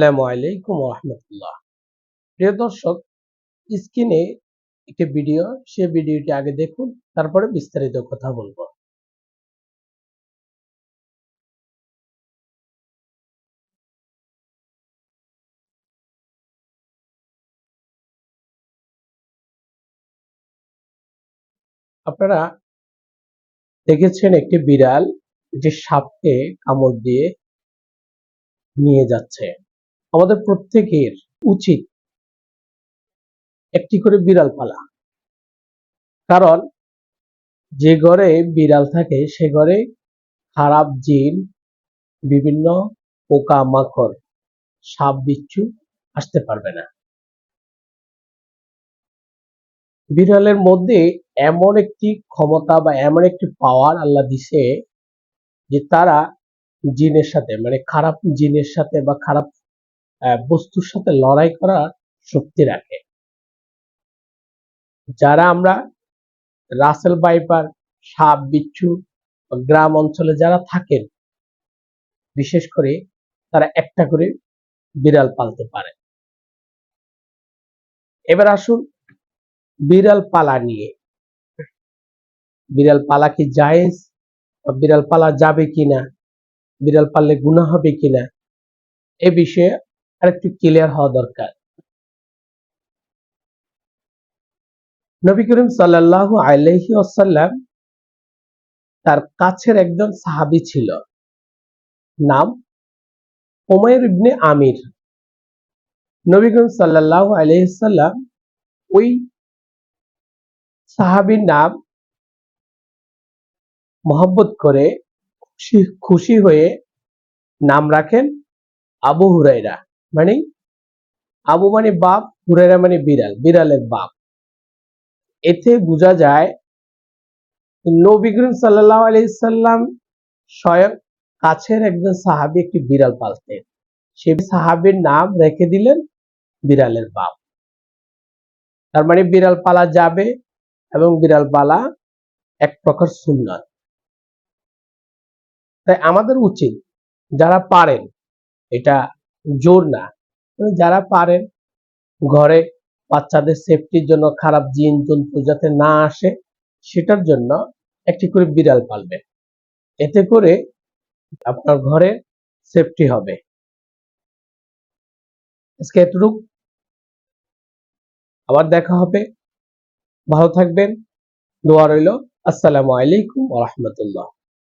আসসালামু আলাইকুম রহমতুল্লাহ প্রিয় দর্শক, স্ক্রিনে একটি ভিডিও, সে ভিডিওটি আগে দেখুন, তারপরে বিস্তারিত কথা বলব। আপনারা দেখেছেন একটি বিড়াল যে সাপকে কামড় দিয়ে নিয়ে যাচ্ছে। আমাদের প্রত্যেকের উচিত একটি করে বিড়াল পালা। কারণ যে ঘরে বিড়াল থাকে, সে ঘরে খারাপ জিন, বিভিন্ন পোকা মাকড় সাপ, বিচ্ছু আসতে পারবে না। বিড়ালের মধ্যে এমন একটি ক্ষমতা বা এমন একটি পাওয়ার আল্লাহ দিছে যে তারা জিনের সাথে মানে খারাপ জিনের সাথে বা খারাপ বস্তুর সাথে লড়াই করার শক্তি রাখে। যারা আমরা রাসেল বাইপার সাপ, বিচ্ছু গ্রাম অঞ্চলে যারা থাকেন, বিশেষ করে তারা একটা করে বিড়াল পালতে পারে। এবার আসুন বিড়াল পালা নিয়ে। বিড়াল পালা কি জায়েজ বিড়াল পালা যাবে কিনা? বিড়াল পাললে গুণা হবে কিনা? এ বিষয়ে আরেকটু ক্লিয়ার হওয়া দরকার। নবী করিম সাল্লাহ আলহি আসাল্লাম তার কাছের একজন সাহাবি ছিল। নাম ওমায়ের ইবনে আমির। নবী করিম সাল্লাহ আলহিসাল্লাম ওই সাহাবির নাম মোহাম্মত করে খুশি খুশি হয়ে নাম রাখেন আবু হুরাইরা মানে আবু মানে বাপ হুরাইরা মানে বিড়াল, বিড়ালের বাপ। এতে বোঝা যায় নবী করিম সাল্লাহ আলাইসাল্লাম স্বয়ং কাছের একজন সাহাবি একটি বিড়াল পালতেন। সে সাহাবির নাম রেখে দিলেন বিড়ালের বাপ। তার মানে বিড়াল পালা যাবে এবং বিড়াল পালা এক প্রকার সুন্নত। তাই আমাদের উচিত যারা পারেন এটা জোর না। যারা পারেন ঘরে বাচ্চাদের সেফটির জন্য খারাপ জিন জন্তু যাতে না আসে, সেটার জন্য একটি করে বিড়াল পালবেন এতে করে আপনার ঘরে সেফটি হবে। আজকে এতটুক। আবার দেখা হবে। ভালো থাকবেন। দোয়া রইল। আসসালামু আলাইকুম রহমতুল্লাহ।